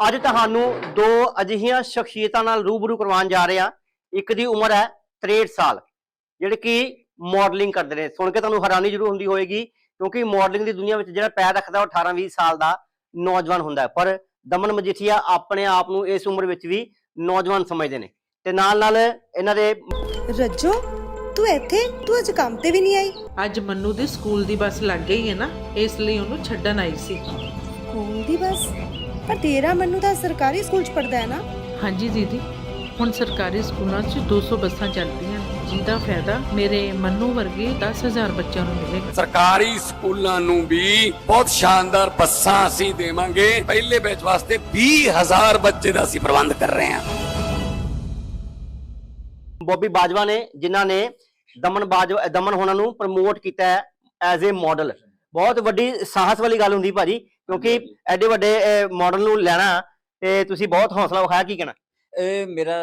ਅੱਜ ਤੁਹਾਨੂੰ ਦੋ ਅਜਿਹੀਆਂ ਸ਼ਖਸੀਅਤਾਂ ਨਾਲ ਰੂਬਰੂ ਕਰਵਾਉਣ ਜਾ ਰਹੇ ਹਾਂ। ਇੱਕ ਦੀ ਉਮਰ ਹੈ 63 ਸਾਲ ਜਿਹੜੇ ਕਿ ਮਾਡਲਿੰਗ ਕਰਦੇ ਨੇ। ਸੁਣ ਕੇ ਤੁਹਾਨੂੰ ਹੈਰਾਨੀ ਜ਼ਰੂਰ ਹੁੰਦੀ ਹੋਏਗੀ ਕਿਉਂਕਿ ਮਾਡਲਿੰਗ ਦੀ ਦੁਨੀਆ ਵਿੱਚ ਜਿਹੜਾ ਪੈਰ ਰੱਖਦਾ ਉਹ 18 20 ਸਾਲ ਦਾ ਨੌਜਵਾਨ ਹੁੰਦਾ ਹੈ। ਪਰ ਦਮਨ ਮਜੀਠੀਆ ਆਪਣੇ ਆਪ ਨੂੰ ਇਸ ਉਮਰ ਵਿੱਚ ਵੀ ਨੌਜਵਾਨ ਸਮਝਦੇ ਨੇ। ਤੇ ਨਾਲ ਨਾਲ ਇਹਨਾਂ ਦੇ ਰੱਜੋ ਤੂੰ ਇੱਥੇ ਤੂੰ ਅੱਜ ਕੰਮ ਤੇ ਵੀ ਨਹੀਂ ਆਈ। ਅੱਜ ਮੰਨੂ ਦੇ ਸਕੂਲ ਦੀ ਬੱਸ ਲੱਗ ਗਈ ਹੈ ਨਾ ਇਸ ਲਈ ਉਹਨੂੰ ਛੱਡਣ ਆਈ ਸੀ। ਸਕੂਲ ਦੀ ਬਸ? ਪਰ ਤੇਰਾ ਮੰਨੂ ਤਾਂ ਸਰਕਾਰੀ ਸਕੂਲ ਚ ਪੜਦਾ ਹੈ ਨਾ। ਹਾਂਜੀ ਦੀਦੀ ਹੁਣ ਸਰਕਾਰੀ ਸਕੂਲਾਂ 'ਚ 200 ਬੱਸਾਂ ਚੱਲਦੀਆਂ ਜਿਹਦਾ ਫਾਇਦਾ ਮੇਰੇ ਮੰਨੂ ਵਰਗੇ 10000 ਬੱਚਿਆਂ ਨੂੰ ਮਿਲੇਗਾ। ਸਰਕਾਰੀ ਸਕੂਲਾਂ ਨੂੰ ਵੀ ਬਹੁਤ ਸ਼ਾਨਦਾਰ ਬੱਸਾਂ ਅਸੀਂ ਦੇਵਾਂਗੇ। ਪਹਿਲੇ ਬੈਚ ਵਾਸਤੇ 20000 ਬੱਚੇ ਦਾ ਅਸੀਂ ਪ੍ਰਬੰਧ ਕਰ ਰਹੇ ਹਾਂ। ਬੋਬੀ ਬਾਜਵਾ ਨੇ ਜਿਨ੍ਹਾਂ ਨੇ ਦਮਨ ਬਾਜਵਾ ਦਮਨ ਹੋਣਾ ਨੂੰ ਪ੍ਰਮੋਟ ਕੀਤਾ ਹੈ ਐਜ਼ ਅ ਮਾਡਲ ਬਹੁਤ ਵੱਡੀ ਸਾਹਸ ਵਾਲੀ ਗੱਲ ਹੁੰਦੀ ਭਾਜੀ। ਕਿਉਂਕਿ ਐਡੇ ਵੱਡੇ ਮਾਡਲ ਨੂੰ ਲੈਣਾ ਤੇ ਤੁਸੀਂ ਬਹੁਤ ਹੌਸਲਾ ਵਿਖਾਇਆ ਕੀ ਕਹਿਣਾ? ਇਹ ਮੇਰਾ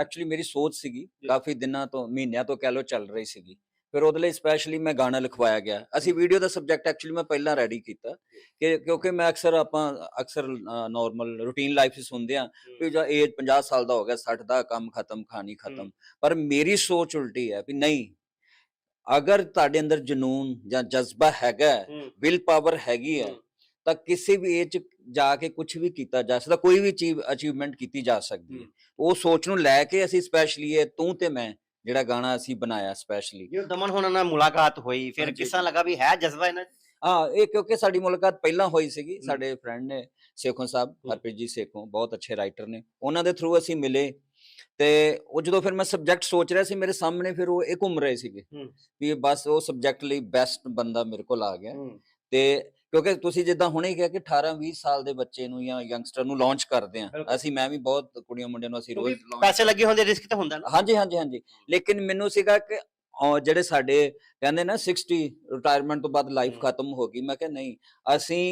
ਐਕਚੁਅਲੀ ਮੇਰੀ ਸੋਚ ਸੀਗੀ ਕਾਫੀ ਦਿਨਾਂ ਤੋਂ ਮਹੀਨਿਆਂ ਤੋਂ ਕਹਿ ਲੋ ਚੱਲ ਰਹੀ ਸੀਗੀ। ਫਿਰ ਉਹਦੇ ਲਈ ਸਪੈਸ਼ਲੀ ਮੈਂ ਗਾਣਾ ਲਿਖਵਾਇਆ ਗਿਆ। ਅਸੀਂ ਵੀਡੀਓ ਦਾ ਸਬਜੈਕਟ ਐਕਚੁਅਲੀ ਮੈਂ ਪਹਿਲਾਂ ਰੈਡੀ ਕੀਤਾ ਕਿ ਕਿਉਂਕਿ ਮੈਂ ਅਕਸਰ ਆਪਾਂ ਅਕਸਰ ਨਾਰਮਲ ਰੂਟੀਨ ਲਾਈਫ 'ਚ ਸੁਣਦੇ ਆ ਵੀ ਜਾਂ ਏਜ 50 ਸਾਲ ਦਾ ਹੋ ਗਿਆ 60 ਦਾ ਕੰਮ ਖਤਮ ਕਹਾਣੀ ਖਤਮ। ਪਰ ਮੇਰੀ ਸੋਚ ਉਲਟੀ ਹੈ ਵੀ ਨਹੀਂ ਅਗਰ ਤੁਹਾਡੇ ਅੰਦਰ ਜਨੂਨ ਜਾਂ ਜਜ਼ਬਾ ਹੈਗਾ ਵਿਲ ਪਾਵਰ ਹੈਗੀ ਹੈ। ਤਾਂ ਕਿਸੇ ਵੀ ਏਜ ਜਾ ਕੇ ਕੁਝ ਵੀ ਕੀਤਾ ਜਾ ਸਕਦਾ ਕੋਈ ਵੀ ਚੀਜ਼ ਅਚੀਵਮੈਂਟ ਕੀਤੀ ਜਾ ਸਕਦੀ ਹੈ ਉਹ ਸੋਚ ਨੂੰ ਲੈ ਕੇ ਅਸੀਂ ਸਪੈਸ਼ਲੀ ਇਹ ਤੂੰ ਤੇ ਮੈਂ ਜਿਹੜਾ ਗਾਣਾ ਅਸੀਂ ਬਣਾਇਆ ਸਪੈਸ਼ਲੀ ਜਦੋਂ ਦਮਨ ਹੋਣਾ ਨਾਲ ਮੁਲਾਕਾਤ ਹੋਈ ਫਿਰ ਕਿਸ। ਲੱਗਾ ਵੀ ਹੈ ਜਜ਼ਬਾ ਇਹਨਾਂ? ਹਾਂ ਇਹ ਕਿਉਂਕਿ ਸਾਡੀ ਮੁਲਾਕਾਤ ਪਹਿਲਾਂ ਹੋਈ ਸੀਗੀ ਸਾਡੇ ਫਰੈਂਡ ਨੇ ਸੇਖੋਂ ਸਾਹਿਬ। ਹਰਪ੍ਰੀਤ ਜੀ ਸੇਖੋਂ ਬਹੁਤ ਅੱਛੇ ਰਾਈਟਰ ਨੇ ਉਹਨਾਂ ਦੇ ਥਰੂ ਅਸੀਂ ਮਿਲੇ ਤੇ ਉਹ ਜਦੋਂ ਫਿਰ ਮੈਂ ਸਬਜੈਕਟ ਸੋਚ ਰਿਹਾ ਸੀ ਮੇਰੇ ਸਾਹਮਣੇ ਫਿਰ ਉਹ ਇਹ ਘੁੰਮ ਰਹੇ ਸੀਗੇ। ਵੀ ਬਸ ਉਹ ਸਬਜੈਕਟ ਲਈ ਬੈਸਟ ਬੰਦਾ ਮੇਰੇ ਕੋਲ ਆ ਗਿਆ ਤੇ ਕਿਉਂਕਿ ਤੁਸੀਂ ਜਿੱਦਾਂ ਹੁਣੇ ਹੀ ਕਿਹਾ ਕਿ 18 20 ਸਾਲ ਦੇ ਬੱਚੇ ਨੂੰ ਜਾਂ ਯੰਗਸਟਰ ਨੂੰ ਲਾਂਚ ਕਰਦੇ ਆ। ਅਸੀਂ ਮੈਂ ਵੀ ਬਹੁਤ ਕੁੜੀਆਂ ਮੁੰਡਿਆਂ ਨੂੰ ਅਸੀਂ ਰੋਜ਼ ਪੈਸੇ ਲੱਗੇ ਹੁੰਦੇ ਰਿਸਕ ਤਾਂ ਹੁੰਦਾ ਨਾ। ਹਾਂਜੀ ਹਾਂਜੀ ਹਾਂਜੀ। ਲੇਕਿਨ ਮੈਨੂੰ ਸੀਗਾ ਕਿ ਜਿਹੜੇ ਸਾਡੇ ਕਹਿੰਦੇ ਨਾ 60 ਰਿਟਾਇਰਮੈਂਟ ਤੋਂ ਬਾਅਦ ਲਾਈਫ। ਖਤਮ ਹੋ ਗਈ ਮੈਂ ਕਿਹਾ ਨਹੀਂ ਅਸੀਂ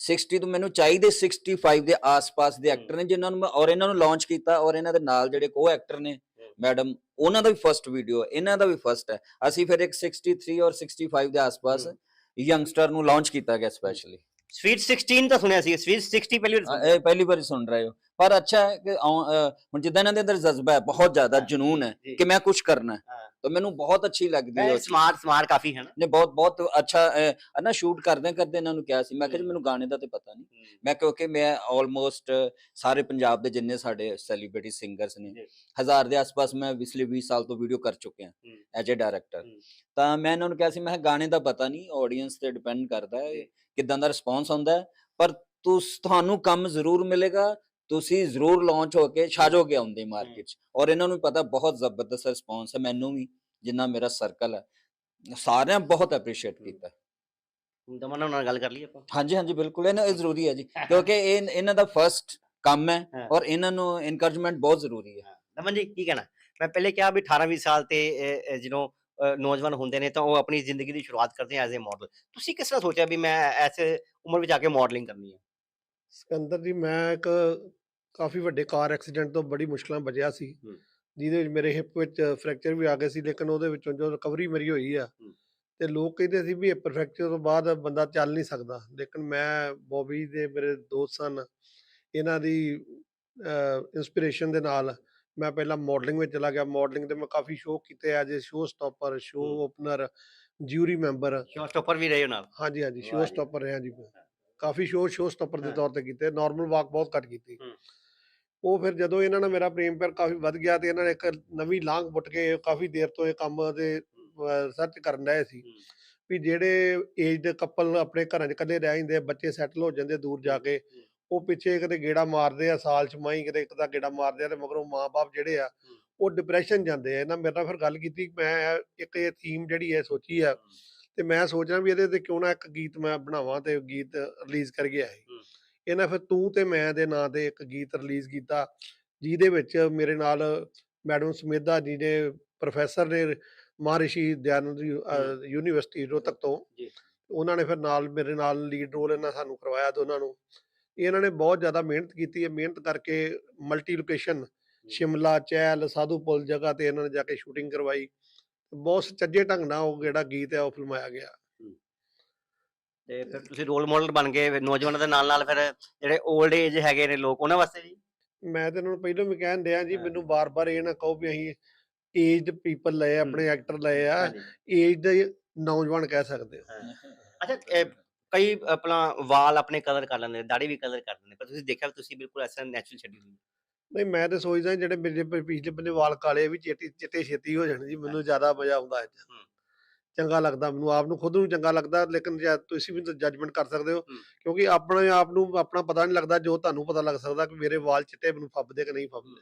60 ਤੋਂ ਮੈਨੂੰ ਚਾਹੀਦੇ 65 ਦੇ ਆਸ-ਪਾਸ ਦੇ ਐਕਟਰ ਨੇ ਜਿਨ੍ਹਾਂ ਨੂੰ ਮੈਂ ਔਰ ਇਹਨਾਂ ਨੂੰ ਲਾਂਚ ਕੀਤਾ ਔਰ ਇਹਨਾਂ ਦੇ ਨਾਲ ਜਿਹੜੇ ਕੋ ਐਕਟਰ ਨੇ ਮੈਡਮ ਉਹਨਾਂ ਦਾ ਵੀ ਫਰਸਟ ਵੀਡੀਓ ਇਹਨਾਂ ਦਾ ਵੀ ਫਰਸਟ ਹੈ। ਅਸੀਂ ਫਿਰ ਇੱਕ 63 ਔਰ 65 ਦੇ ਆਸ-ਪਾਸ ਯੰਗਸਟਰ ਨੂੰ ਲਾਂਚ ਕੀਤਾ ਗਿਆ ਸਪੈਸ਼ਲੀ ਸਵੀਟ 16 ਤਾਂ ਸੁਣਿਆ ਸੀ ਸਵੀਟ 60 ਪਹਿਲੀ ਵਾਰ। ਇਹ ਪਹਿਲੀ ਵਾਰੀ ਸੁਣ ਰਹੇ ਹੋ। ਪਰ ਅੱਛਾ ਹੈ ਕਿ ਹੁਣ ਜਿੱਦਾਂ ਇਹਨਾਂ ਦੇ ਅੰਦਰ ਜਜ਼ਬਾ ਹੈ ਬਹੁਤ ਜ਼ਿਆਦਾ ਜਨੂਨ ਹੈ। ਕਿ ਮੈਂ ਕੁਝ ਕਰਨਾ ਹੈ। ਹਾਂ। ਤਾਂ ਮੈਨੂੰ ਬਹੁਤ ਅੱਛੀ ਲੱਗਦੀ ਹੈ। ਸਮਾਰਟ ਸਮਾਰਟ ਕਾਫੀ ਹੈ ਨਾ ਨੇ ਬਹੁਤ ਬਹੁਤ ਅੱਛਾ ਨਾ ਸ਼ੂਟ ਕਰਦੇ ਕਰਦੇ ਇਹਨਾਂ ਨੂੰ ਕਿਹਾ ਸੀ ਮੈਂ ਕਿਹਾ ਜੀ। ਮੈਨੂੰ ਗਾਣੇ ਦਾ ਤੇ ਪਤਾ ਨਹੀਂ ਮੈਂ ਕਿਉਂਕਿ ਮੈਂ ਆਲਮੋਸਟ ਸਾਰੇ ਪੰਜਾਬ ਦੇ ਜਿੰਨੇ ਸਾਡੇ ਸੈਲੀਬ੍ਰਿਟੀ ਸਿੰਗਰਸ ਨੇ ਜੀ। ਹਜ਼ਾਰ ਦੇ ਆਸ-ਪਾਸ ਮੈਂ ਪਿਛਲੇ 20 ਸਾਲ ਤੋਂ ਵੀਡੀਓ ਕਰ ਚੁੱਕਿਆ ਹਮ। As a director. ਤਾਂ ਮੈਂ ਇਹਨਾਂ ਨੂੰ ਕਿਹਾ ਸੀ ਮੈਂ ਕਿਹਾ ਗਾਣੇ ਦਾ ਪਤਾ ਨਹੀਂ ਆਡੀਅנס ਤੇ ਡਿਪੈਂਡ ਕਰਦਾ ਹੈ ਕਿਦਾਂ ਦਾ ਰਿਸਪੌਂਸ ਆਉਂਦਾ ਹੈ ਪਰ ਤੁਸ ਤੁਹਾਨੂੰ ਕੰਮ ਜ਼ਰੂਰ ਮਿਲੇਗਾ ਤੁਸੀਂ ਜ਼ਰੂਰ ਲਾਂਚ ਹੋ ਕੇ ਛਾਜੋਗੇ ਆਉਂਦੇ ਮਾਰਕੀਟ 'ਚ। ਔਰ ਇਹਨਾਂ ਨੂੰ ਪਤਾ ਬਹੁਤ ਜ਼ਬਰਦਸਤ ਰਿਸਪੌਂਸ ਹੈ ਮੈਨੂੰ ਵੀ ਜਿੰਨਾ ਮੇਰਾ ਸਰਕਲ ਹੈ। ਸਾਰਿਆਂ ਬਹੁਤ ਐਪਰੀਸ਼ੀਏਟ ਕੀਤਾ। ਦਮਨ ਨਾਲ ਗੱਲ ਕਰ ਲਈ ਆਪਾਂ। ਹਾਂਜੀ ਹਾਂਜੀ ਬਿਲਕੁਲ ਇਹਨਾਂ ਇਹ ਜ਼ਰੂਰੀ ਹੈ ਜੀ ਕਿਉਂਕਿ ਇਹ ਇਹਨਾਂ ਦਾ ਫਰਸਟ ਕੰਮ ਹੈ। ਔਰ ਇਹਨਾਂ ਨੂੰ ਇਨਕਰੇਜਮੈਂਟ ਬਹੁਤ ਜ਼ਰੂਰੀ ਹੈ। ਦਮਨ ਜੀ ਕੀ ਕਹਿਣਾ? ਮੈਂ ਪਹਿਲੇ ਕਿਹਾ ਵੀ 18 20 ਸਾਲ ਤੇ ਅਹ, ਨੌਜਵਾਨ ਹੁੰਦੇ ਨੇ ਤਾਂ ਉਹ ਆਪਣੀ ਜ਼ਿੰਦਗੀ ਦੀ ਸ਼ੁਰੂਆਤ ਕਰਦੇ ਐਜ਼ ਅ ਮਾਡਲ ਤੁਸੀਂ ਕਿਸ ਤਰ੍ਹਾਂ ਸੋਚਿਆ ਵੀ ਮੈਂ ਐਸੇ ਉਮਰ ਵਿੱਚ ਆ ਕੇ ਮਾਡਲਿੰਗ ਕਰਨੀ ਹੈ? ਸਿਕੰਦਰ ਜੀ ਮੈਂ ਇੱਕ ਕਾਫੀ ਵੱਡੇ ਕਾਰ ਐਕਸੀਡੈਂਟ ਤੋਂ ਬੜੀ ਮੁਸ਼ਕਲਾਂ ਬਚਿਆ ਸੀ ਹੂੰ। ਜਿਹਦੇ ਵਿੱਚ ਮੇਰੇ ਹਿੱਪ ਵਿੱਚ ਫ੍ਰੈਕਚਰ ਵੀ ਆ ਗਿਆ ਸੀ ਲੇਕਿਨ ਉਹਦੇ ਵਿੱਚੋਂ ਜੋ ਰਿਕਵਰੀ ਮੇਰੀ ਹੋਈ ਆ ਹੂੰ। ਤੇ ਲੋਕ ਕਹਿੰਦੇ ਸੀ ਵੀ ਹਿੱਪ ਫ੍ਰੈਕਚਰ ਤੋਂ ਬਾਅਦ ਬੰਦਾ ਚੱਲ ਨਹੀਂ ਸਕਦਾ ਲੇਕਿਨ ਮੈਂ ਬੋਬੀ ਦੇ ਮੇਰੇ ਦੋਸਤ ਸਨ ਇਹਨਾਂ ਦੀ ਇਨਸਪੀਰੇਸ਼ਨ ਦੇ ਨਾਲ ਮੈਂ ਪਹਿਲਾਂ ਮਾਡਲਿੰਗ ਵਿੱਚ ਚਲਾ ਗਿਆ ਮਾਡਲਿੰਗ ਤੇ ਮੈਂ ਕਾਫੀ ਸ਼ੋਅ ਕੀਤੇ as a show stopper show. Opener jury member show stopper ਵੀ ਰਹੇ ਹੋ ਨਾਲ ਹਾਂਜੀ ਹਾਂਜੀ ਵਾਹ ਸ਼ੋਅ ਜੀ। ਸਟਾਪਰ ਰਿਹਾ ਜੀ ਮੈਂ ਕਾਫੀ ਸ਼ੋਅ ਸ਼ੋਅ ਸਟਾਪਰ ਦੇ। ਤੌਰ ਤੇ ਕੀਤੇ ਨਾਰਮਲ ਵਾਕ ਬਹੁਤ ਘੱਟ ਕੀਤੀ। ਉਹ ਫਿਰ ਜਦੋਂ ਇਹਨਾਂ ਨਾਲ ਮੇਰਾ ਪ੍ਰੇਮ ਪਿਆਰ ਕਾਫੀ ਵੱਧ ਗਿਆ ਤੇ ਇਹਨਾਂ ਨੇ ਇੱਕ ਨਵੀਂ ਲਾਂਘ ਪੁੱਟ ਕੇ ਕਾਫੀ ਦੇਰ ਤੋਂ ਇਹ ਕੰਮ ਦੇ ਰਿਸਰਚ ਕਰਨ ਰਹੇ ਸੀ। ਵੀ ਜਿਹੜੇ ਏਜ ਦੇ ਕਪਲ ਆਪਣੇ ਘਰਾਂ 'ਚ ਇਕੱਲੇ ਰਹਿ ਜਾਂਦੇ ਬੱਚੇ ਸੈਟਲ ਹੋ ਜਾਂਦੇ ਦੂਰ ਜਾ ਕੇ ਉਹ ਪਿੱਛੇ ਕਿਤੇ ਗੇੜਾ ਮਾਰਦੇ ਆ ਸਾਲ ਚ ਮਾਈ ਕਿਤੇ ਇੱਕ ਦਾ ਗੇੜਾ ਮਾਰਦੇ ਆ ਤੇ ਮਗਰੋਂ ਮਾਪੇ ਜਿਹੜੇ ਆ ਉਹ ਡਿਪਰੈਸ਼ਨ ਜਾਂਦੇ ਆ ਇਹਨਾਂ ਮੇਰੇ ਨਾਲ ਫਿਰ ਗੱਲ ਕੀਤੀ ਮੈਂ ਇੱਕ ਇਹ ਥੀਮ ਜਿਹੜੀ ਹੈ ਸੋਚੀ ਆ ਤੇ ਮੈਂ ਸੋਚ ਰਿਹਾ ਵੀ ਇਹਦੇ ਤੇ ਕਿਉਂ ਨਾ ਇੱਕ ਗੀਤ ਮੈਂ ਬਣਾਵਾਂ ਤੇ ਗੀਤ ਰਿਲੀਜ਼ ਕਰ ਗਿਆ ਹੈ। ਇਹਨਾਂ ਫਿਰ ਤੂੰ ਤੇ ਮੈਂ ਦੇ ਨਾਂ ਤੇ ਇੱਕ ਗੀਤ ਰਿਲੀਜ਼ ਕੀਤਾ ਜਿਹਦੇ ਵਿੱਚ ਮੇਰੇ ਨਾਲ ਮੈਡਮ ਸਮੇਧਾ ਜੀ ਨੇ ਪ੍ਰੋਫੈਸਰ ਨੇ ਮਹਾਰਿਸ਼ੀ ਦਿਆਨੰਦ। ਯੂਨੀਵਰਸਿਟੀ ਰੋਹਤਕ ਤੋਂ ਜੀ। ਉਹਨਾਂ ਨੇ ਫਿਰ ਨਾਲ ਮੇਰੇ ਨਾਲ ਲੀਡ ਰੋਲ ਇਹਨਾਂ ਸਾਨੂੰ ਕਰਵਾਇਆ ਦੋਨਾਂ ਨੂੰ ਇਹਨਾਂ ਨੇ ਬਹੁਤ ਜ਼ਿਆਦਾ ਮਿਹਨਤ ਕੀਤੀ ਹੈ ਮਿਹਨਤ ਕਰਕੇ ਮਲਟੀ ਲੋਕੇਸ਼ਨ ਸ਼ਿਮਲਾ ਚਹਿਲ ਸਾਧੂਪੁਰ ਜਗ੍ਹਾ ਤੇ ਇਹਨਾਂ ਨੇ ਜਾ ਕੇ ਸ਼ੂਟਿੰਗ ਕਰਵਾਈ ਬਹੁਤ ਸੁਚੱਜੇ ਢੰਗ ਨਾਲ ਉਹ ਜਿਹੜਾ ਗੀਤ ਹੈ ਉਹ ਫਿਲਮਾਇਆ ਗਿਆ ਤੇ ਫਿਰ ਤੁਸੀਂ ਰੋਲ ਮਾਡਲ ਬਣ ਗਏ ਨੌਜਵਾਨਾਂ ਦੇ ਨਾਲ ਨਾਲ ਫਿਰ ਜਿਹੜੇ 올ਡ ਏਜ ਹੈਗੇ ਨੇ ਲੋਕ ਉਹਨਾਂ ਵਾਸਤੇ ਜੀ ਮੈਂ ਤੇ ਇਹਨਾਂ ਨੂੰ ਪਹਿਲਾਂ ਵੀ ਕਹਿਣ ਡਿਆ ਜੀ। ਮੈਨੂੰ ਬਾਰ-ਬਾਰ ਇਹ ਨਾ ਕਹੋ ਵੀ ਅਸੀਂ ਏਜਡ ਪੀਪਲ ਲਏ ਆਪਣੇ ਐਕਟਰ ਲਏ ਆ ਹਾਂਜੀ। ਏਜਡ ਨੌਜਵਾਨ ਕਹਿ ਸਕਦੇ ਹੋ ਅੱਛਾ ਕਈ ਆਪਣਾ ਵਾਲ ਆਪਣੇ ਕਲਰ ਕਰ ਲੈਂਦੇ ਦਾੜੀ ਵੀ ਕਲਰ ਕਰ ਨੇ, ਪਰ ਤੁਸੀਂ ਦੇਖਿਆ ਤੁਸੀਂ ਬਿਲਕੁਲ ਐਸਾ ਨੈਚੁਰਲ ਛੱਡੀ ਹੋਈ। ਨਹੀਂ ਮੈਂ ਤੇ ਸੋਚਦਾ ਜਿਹੜੇ ਮੇਰੇ ਪਿਛਲੇ ਬੰਨੇ ਵਾਲ ਕਾਲੇ ਵੀ ਚਿੱਟੇ ਚਿੱਟੇ ਛੇਤੀ ਹੋ ਜਾਣ ਜੀ ਮੈਨੂੰ ਜ਼ਿਆਦਾ ਮਜ਼ਾ ਆਉਂਦਾ ਹੈ ਹੂੰ। ਚੰਗਾ ਲੱਗਦਾ ਮੈਨੂੰ ਆਪ ਨੂੰ ਖੁਦ ਨੂੰ ਚੰਗਾ ਲੱਗਦਾ ਲੇਕਿਨ ਜਾਂ ਤੁਸੀਂ ਵੀ ਜੱਜਮੈਂਟ ਕਰ ਸਕਦੇ ਹੋ ਕਿਉਂਕਿ ਆਪਣੇ ਆਪ ਨੂੰ ਆਪਣਾ ਪਤਾ ਨਹੀਂ ਲੱਗਦਾ ਜੋ ਤੁਹਾਨੂੰ ਪਤਾ ਲੱਗ ਸਕਦਾ ਕਿ ਮੇਰੇ ਵਾਲ ਚਿੱਟੇ ਮੈਨੂੰ ਫੱਬਦੇ ਕਿ ਨਹੀਂ ਫੱਬਦੇ।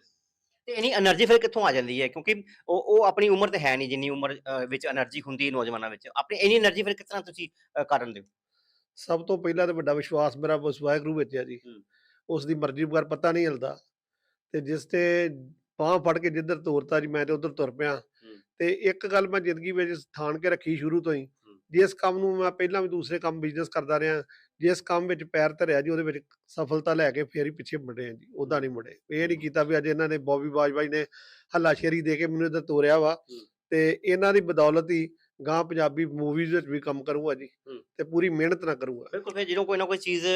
ਤੇ ਇਨੀ એનર્ਜੀ ਫਿਰ ਕਿੱਥੋਂ ਆ ਜਾਂਦੀ ਹੈ? ਕਿਉਂਕਿ ਉਹ ਉਹ ਆਪਣੀ ਉਮਰ ਤੇ ਹੈ ਨਹੀਂ ਜਿੰਨੀ ਉਮਰ ਵਿੱਚ એનર્ਜੀ ਹੁੰਦੀ ਹੈ ਨੌਜਵਾਨਾਂ ਵਿੱਚ। ਆਪਣੀ ਇਨੀ એનર્ਜੀ ਫਿਰ ਕਿਸ ਤਰ੍ਹਾਂ ਤੁਸੀਂ ਅਹ, ਕਰ ਸਭ ਤੋਂ ਪਹਿਲਾਂ ਤੇ ਵੱਡਾ ਵਿਸ਼ਵਾਸ ਮੇਰਾ ਬਸ ਵਾਹਿਗੁਰੂ ਵਿੱਚ ਹੈ ਜੀ। ਉਸ ਦੀ ਮਰਜ਼ੀ ਬਗਰ ਪਤਾ ਨਹੀਂ ਹਿਲਦਾ। ਤੇ ਜਿਸ ਤੇ ਬਾਂਹ ਫੜ ਕੇ ਜਿੱਧਰ ਤੋਰਤਾ ਜੀ ਮੈਂ ਤੇ ਉਧਰ ਤੁਰ ਪਿਆ। ਤੇ ਇੱਕ ਗੱਲ ਮੈਂ ਜ਼ਿੰਦਗੀ ਵਿੱਚ ਥਾਣ ਕੇ ਰੱਖੀ ਸ਼ੁਰੂ ਤੋਂ ਹੀ। ਜਿਸ ਕੰਮ ਨੂੰ ਮੈਂ ਪਹਿਲਾਂ ਵੀ ਦੂਸਰੇ ਕੰਮ ਬਿਜ਼ਨਸ ਕਰਦਾ ਰਿਹਾ ਜਿਸ ਕੰਮ ਵਿੱਚ ਪੈਰ ਧਰਿਆ ਜੀ ਉਹਦੇ ਵਿੱਚ ਸਫਲਤਾ ਲੈ ਕੇ ਫੇਰ ਹੀ ਪਿੱਛੇ ਮੁੜੇ ਆ ਜੀ ਉਦਾਂ ਨਹੀਂ ਮੁੜੇ। ਇਹ ਨਹੀਂ ਕੀਤਾ ਵੀ ਅੱਜ ਇਹਨਾਂ ਨੇ ਬੌਬੀ ਬਾਜਵਾਈ ਨੇ ਹੱਲਾਸ਼ੇਰੀ ਦੇ ਕੇ ਮੈਨੂੰ ਇੱਧਰ ਤੋਰਿਆ ਵਾ। ਤੇ ਇਹਨਾਂ ਦੀ ਬਦੌਲਤ ਹੀ ਗਾਂ ਪੰਜਾਬੀ ਮੂਵੀਜ਼ ਵਿੱਚ ਵੀ ਕੰਮ ਕਰੂੰਗਾ ਜੀ। ਤੇ ਪੂਰੀ ਮਿਹਨਤ ਨਾਲ ਕਰੂੰਗਾ। ਬਿਲਕੁਲ ਫਿਰ ਜਦੋਂ ਕੋਈ ਨਾ ਕੋਈ ਚੀਜ਼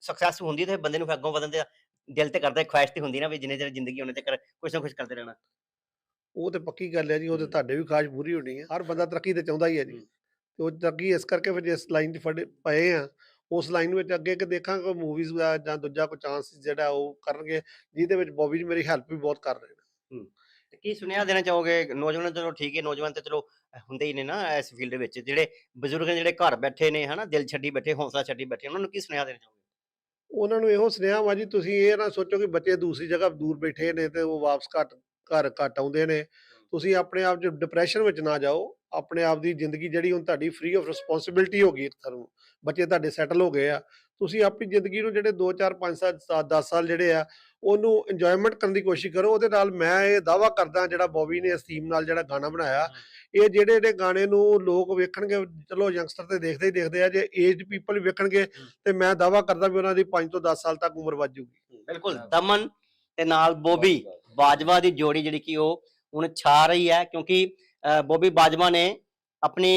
ਸਕਸੈਸ ਹੁੰਦੀ ਤੇ ਬੰਦੇ ਨੂੰ ਫਿਰ ਅੱਗੋਂ ਵਧਣ ਦੇ ਦਿਲ ਤੇ ਕਰਦਾ ਖੁਆਇਸ਼ ਤੇ ਹੁੰਦੀ ਨਾ ਵੀ ਜਿੰਨੇ ਚਿਰ ਜ਼ਿੰਦਗੀ ਉਹਨੇ ਤੱਕ ਕੁਛ ਨਾ ਕੁਛ ਕਰਦੇ ਰਹਿਣਾ। ਉਹ ਤੇ ਪੱਕੀ ਗੱਲ ਹੈ ਜੀ ਉਹ ਤੇ। ਤੁਹਾਡੇ ਵੀ ਖਾਸ਼ ਪੂਰੀ ਹੋਣੀ ਹੈ ਹਰ ਬੰਦਾ ਤਰੱਕੀ ਤੇ ਚਾਹੁੰਦਾ ਹੀ ਹੈ ਜੀ। ਤੇ ਉਹ ਤਰੱਕੀ ਇਸ ਕਰਕੇ ਫਿਰ ਜਿਸ ਲਾਈਨ 'ਚ ਫੜੇ ਪਏ ਆ ਉਸ ਲਾਈਨ ਵਿੱਚ ਅੱਗੇ ਕਿ ਦੇਖਾਂਗੇ ਮੂਵੀਜ਼ ਦਾ ਜਾਂ ਦੂਜਾ ਕੋਈ ਚਾਂਸ ਜਿਹੜਾ ਉਹ ਕਰਨਗੇ ਜਿਹਦੇ ਵਿੱਚ ਬੌਬੀ ਜੀ ਮੇਰੀ ਹੈਲਪ ਵੀ ਬਹੁਤ ਕਰ ਰਹੇ ਨੇ। ਤੇ ਕੀ ਸੁਨੇਹਾ ਦੇਣਾ ਚਾਹੋਗੇ? ਨੌਜਵਾਨ ਚਲੋ ਠੀਕ ਹੈ ਨੌਜਵਾਨ ਤੇ ਚਲੋ ਹੁੰਦੇ ਹੀ ਨੇ ਨਾ ਇਸ ਫੀਲਡ ਵਿੱਚ ਜਿਹੜੇ ਬਜ਼ੁਰਗ ਜਿਹੜੇ ਘਰ ਬੈਠੇ ਨੇ ਹਨਾ ਦਿਲ ਛੱਡੀ ਬੈਠੇ ਹੌਸਲਾ ਛੱਡੀ ਬੈਠੇ ਉਹਨਾਂ ਨੂੰ ਕੀ ਸੁਨੇਹਾ ਦੇਣਾ ਚਾਹੋਗੇ? ਉਹਨਾਂ ਨੂੰ ਇਹੋ ਸੁਨੇਹਾ ਵਾ ਜੀ, ਤੁਸੀਂ ਇਹ ਨਾ ਸੋਚੋ ਕਿ ਬੱਚੇ ਦੂਸਰੀ ਜਗ੍ਹਾ ਦੂਰ ਬੈਠੇ ਨੇ ਤੇ ਉਹ ਵਾਪਸ ਘੱਟ, ਘਰ ਘੱਟ ਆਉਂਦੇ ਨੇ। ਤੁਸੀਂ ਆਪਣੇ ਆਪ 'ਚ ਡਿਪਰੈਸ਼ਨ ਵਿੱਚ ਨਾ ਜਾਓ। ਆਪਣੇ ਆਪ ਦੀ ਜ਼ਿੰਦਗੀ ਜਿਹੜੀ ਹੁਣ ਤੁਹਾਡੀ ਫ੍ਰੀ ਆਫ ਰਿਸਪੌਂਸਿਬਿਲਟੀ ਹੋ ਗਈ ਇੱਕ ਬੱਚੇ ਤੁਹਾਡੇ ਸੈਟਲ ਹੋ ਗਏ ਆ। ਤੁਸੀਂ ਆਪਣੀ ਜ਼ਿੰਦਗੀ ਨੂੰ ਜਿਹੜੇ 2 4 5 ਸਾਲ 10 ਸਾਲ ਜਿਹੜੇ ਆ ਉਹਨੂੰ ਇੰਜੋਇਮੈਂਟ ਕਰਨ ਦੀ ਕੋਸ਼ਿਸ਼ ਕਰੋ। ਉਹਦੇ ਨਾਲ ਮੈਂ ਇਹ ਦਾਵਾ ਕਰਦਾ ਜਿਹੜਾ ਬੌਬੀ ਨੇ ਇਸ ਥੀਮ ਨਾਲ ਜਿਹੜਾ ਗਾਣਾ ਬਣਾਇਆ ਇਹ ਜਿਹੜੇ ਜਿਹੜੇ ਗਾਣੇ ਨੂੰ ਲੋਕ ਵੇਖਣਗੇ ਚਲੋ ਯੰਗਸਟਰ ਤੇ ਦੇਖਦੇ ਹੀ ਦੇਖਦੇ ਆ ਜੇ ਏਜਡ ਪੀਪਲ ਵੇਖਣਗੇ ਤੇ ਮੈਂ ਦਾਵਾ ਕਰਦਾ ਵੀ ਉਹਨਾਂ ਦੀ 5 ਤੋਂ 10 ਸਾਲ ਤੱਕ ਉਮਰ ਵੱਧ ਜੂਗੀ। ਬਿਲਕੁਲ। ਦਮਨ ਤੇ ਨਾਲ ਬੋਬੀ ਬਾਜਵਾ ਦੀ ਜੋੜੀ ਜਿਹੜੀ ਕਿ ਉਹ ਹੁਣ ਛਾ ਰਹੀ ਹੈ ਕਿਉਂਕਿ ਬੋਬੀ ਬਾਜਵਾ ਨੇ ਆਪਣੀ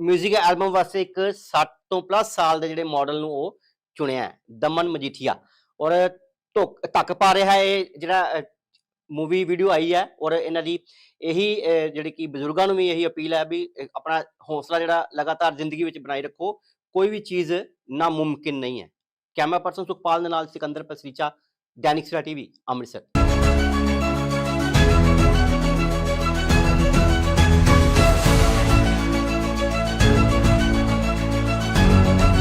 뮤직 ਐਲਬਮ ਵਾਸਤੇ ਇੱਕ 60 ਤੋਂ ਪਲੱਸ ਸਾਲ ਦੇ ਜਿਹੜੇ ਮਾਡਲ ਨੂੰ ਉਹ ਚੁਣਿਆ ਹੈ, ਦਮਨ ਮਜੀਠੀਆ। ਔਰ ਧੁੱਕ, ਧੱਕ ਪਾ ਰਿਹਾ ਹੈ ਇਹ ਜਿਹੜਾ ਮੂਵੀ ਵੀਡੀਓ ਆਈ ਹੈ ਔਰ ਇਹਨਾਂ ਦੀ ਇਹੀ ਜਿਹੜੀ ਕਿ ਬਜ਼ੁਰਗਾਂ ਨੂੰ ਵੀ ਇਹੀ ਅਪੀਲ ਹੈ ਵੀ ਆਪਣਾ ਹੌਸਲਾ ਜਿਹੜਾ ਲਗਾਤਾਰ ਜ਼ਿੰਦਗੀ ਵਿੱਚ ਬਣਾਈ ਰੱਖੋ, ਕੋਈ ਵੀ ਚੀਜ਼ ਨਾਮੁਮਕਿਨ ਨਹੀਂ ਹੈ। ਕੈਮਰਾ ਪਰਸਨ ਸੁਖਪਾਲ ਦੇ ਨਾਲ ਸਿਕੰਦਰ ਪਸਰੀਚਾ, ਦੈਨਿਕ ਸਵੇਰਾ ਟੀਵੀ, ਅੰਮ੍ਰਿਤਸਰ।